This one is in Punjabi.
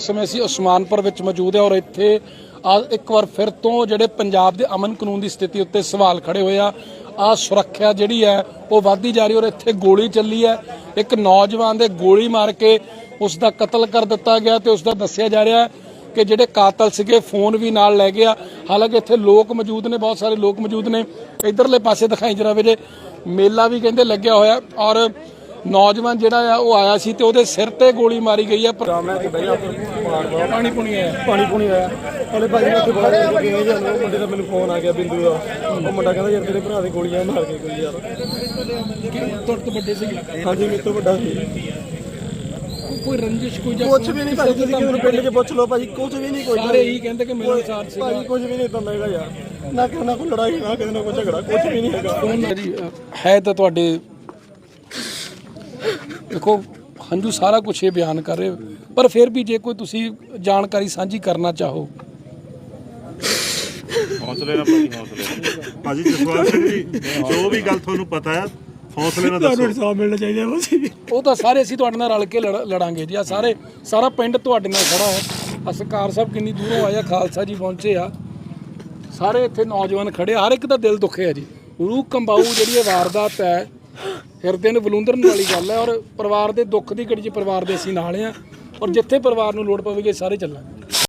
ਸਮੇਂ ਅਸੀਂ ਉਸਮਾਨਪੁਰ ਵਿੱਚ ਮੌਜੂਦ ਹੈ ਔਰ ਇੱਥੇ ਆ ਇੱਕ ਵਾਰ ਫਿਰ ਤੋਂ ਜਿਹੜੇ ਪੰਜਾਬ ਦੇ ਅਮਨ ਕਾਨੂੰਨ ਦੀ ਸਥਿਤੀ ਉੱਤੇ ਸਵਾਲ ਖੜੇ ਹੋਏ ਆ। ਆ ਸੁਰੱਖਿਆ ਜਿਹੜੀ ਹੈ ਉਹ ਵੱਧਦੀ ਜਾ ਰਹੀ ਔਰ ਇੱਥੇ ਗੋਲੀ ਚੱਲੀ ਹੈ। ਇੱਕ ਨੌਜਵਾਨ ਦੇ ਗੋਲੀ ਮਾਰ ਕੇ ਉਸ ਦਾ ਕਤਲ ਕਰ ਦਿੱਤਾ ਗਿਆ ਤੇ ਉਸ ਦਾ ਦੱਸਿਆ ਜਾ ਰਿਹਾ ਕਿ ਜਿਹੜੇ ਕਾਤਲ ਸੀਗੇ ਫੋਨ ਵੀ ਨਾਲ ਲੈ ਗਿਆ ਹਾਲਾਂਕਿ ਇੱਥੇ ਲੋਕ ਮੌਜੂਦ ਨੇ, ਬਹੁਤ ਸਾਰੇ ਲੋਕ ਮੌਜੂਦ ਨੇ। ਇਧਰਲੇ ਪਾਸੇ ਦਿਖਾਈ ਜਰਾ ਵੇ ਮੇਲਾ ਵੀ ਕਹਿੰਦੇ ਲੱਗਿਆ ਹੋਇਆ ਔਰ ਨੌਜਵਾਨ ਜਿਹੜਾ ਆ ਉਹ ਆਇਆ ਸੀ ਤੇ ਉਹਦੇ ਸਿਰ ਤੇ ਗੋਲੀ ਮਾਰੀ ਗਈ ਆ। ਪਾਣੀ ਪੁਣੀ ਆਇਆ ਪਾਣੀ ਪੂਣੀ ਆਇਆ ਹਲੇ ਭਾਜੀ ਉੱਥੇ ਬਾਹਰ ਗਏ ਜਾਂਦੇ ਮੁੰਡੇ ਦਾ ਮੈਨੂੰ ਫੋਨ ਆ ਗਿਆ ਬਿੰਦੂ ਦਾ। ਉਹ ਮੁੰਡਾ ਕਹਿੰਦਾ ਯਾਰ ਤੇਰੇ ਭਰਾ ਦੇ ਗੋਲੀਆਂ ਮਾਰ ਕੇ ਕੋਈ ਯਾਰ। ਤੁਰਤ ਵੱਡੇ ਸੀਗੇ? ਹਾਂਜੀ ਮੇਰੇ ਤੋਂ ਵੱਡਾ ਸੀ। ਕੋਈ ਰੰਜਿਸ਼ ਕੋਈ ਜਾਂ ਕੁਝ ਵੀ ਨਹੀਂ ਭਾਜੀ ਤੁਸੀਂ ਕਿਸੇ ਨੂੰ ਪਿੰਡ 'ਚ ਪੁੱਛ ਲਓ ਭਾਜੀ ਕੁਝ ਵੀ ਨਹੀਂ ਕੋਈ ਸਾਰੇ ਇਹੀ ਕਹਿੰਦੇ ਕਿ ਮੇਰੇ ਸਾਥ ਸੀ ਭਾਜੀ ਕੁਝ ਵੀ ਨਹੀਂ ਤਾਂ ਹੈਗਾ ਯਾਰ। ਨਾ ਕਿਸੇ ਨਾਲ ਕੋਈ ਲੜਾਈ ਨਾ ਕਿਸੇ ਨਾਲ ਕੋਈ ਝਗੜਾ ਕੁਝ ਵੀ ਨਹੀਂ ਹੈਗਾ। ਜੀ ਹੈ ਤਾਂ ਤੁਹਾਡੇ ਦੇਖੋ ਹੰਝੂ ਸਾਰਾ ਕੁਝ ਇਹ ਬਿਆਨ ਕਰ ਰਹੇ। ਹੋ, ਪਰ ਫਿਰ ਵੀ ਜੇ ਕੋਈ ਤੁਸੀਂ ਜਾਣਕਾਰੀ ਸਾਂਝੀ ਕਰਨਾ ਚਾਹੋ। ਹੌਸਲੇ ਨਾਲ ਭਾਜੀ ਹੌਸਲੇ ਨਾਲ। ਭਾਜੀ ਜਸਵਾਲ ਸਿੰਘ ਜੀ ਜੋ ਵੀ ਗੱਲ ਤੁਹਾਨੂੰ ਪਤਾ ਹੈ ਹੌਸਲੇ ਨਾਲ ਦੱਸੋ। ਇਨਸਾਫ ਮਿਲਣਾ ਚਾਹੀਦਾ ਭਾਜੀ ਉਹ ਤਾਂ ਸਾਰੇ ਅਸੀਂ ਤੁਹਾਡੇ ਨਾਲ ਰਲ ਕੇ ਲੜ- ਲੜਾਂਗੇ ਜੀ। ਆ ਸਾਰੇ ਸਾਰਾ ਪਿੰਡ ਤੁਹਾਡੇ ਨਾਲ ਖੜਾ ਹੈ। ਆ ਸਰਕਾਰ ਸਾਹਿਬ ਕਿੰਨੀ ਦੂਰੋਂ ਆਇਆ ਖਾਲਸਾ ਜੀ ਪਹੁੰਚੇ ਆ। ਸਾਰੇ ਇੱਥੇ ਨੌਜਵਾਨ ਖੜੇ ਆ, ਹਰ ਇੱਕ ਦਾ ਦਿਲ ਦੁਖਿਆ ਜੀ। ਰੂਹ ਕੰਬਾਊ ਜਿਹੜੀ ਇਹ ਵਾਰਦਾਤ ਹੈ ਹਿਰਦੇ ਨੂੰ ਬਲੂੰਦਰਨ ਵਾਲੀ ਗੱਲ ਹੈ ਔਰ ਪਰਿਵਾਰ ਦੇ ਦੁੱਖ ਦੀ ਘੜੀ 'ਚ ਪਰਿਵਾਰ ਦੇ ਅਸੀਂ ਨਾਲ ਆ ਔਰ ਜਿੱਥੇ ਪਰਿਵਾਰ ਨੂੰ ਲੋੜ ਪਵੇਗੀ ਸਾਰੇ ਚੱਲਾਂਗੇ।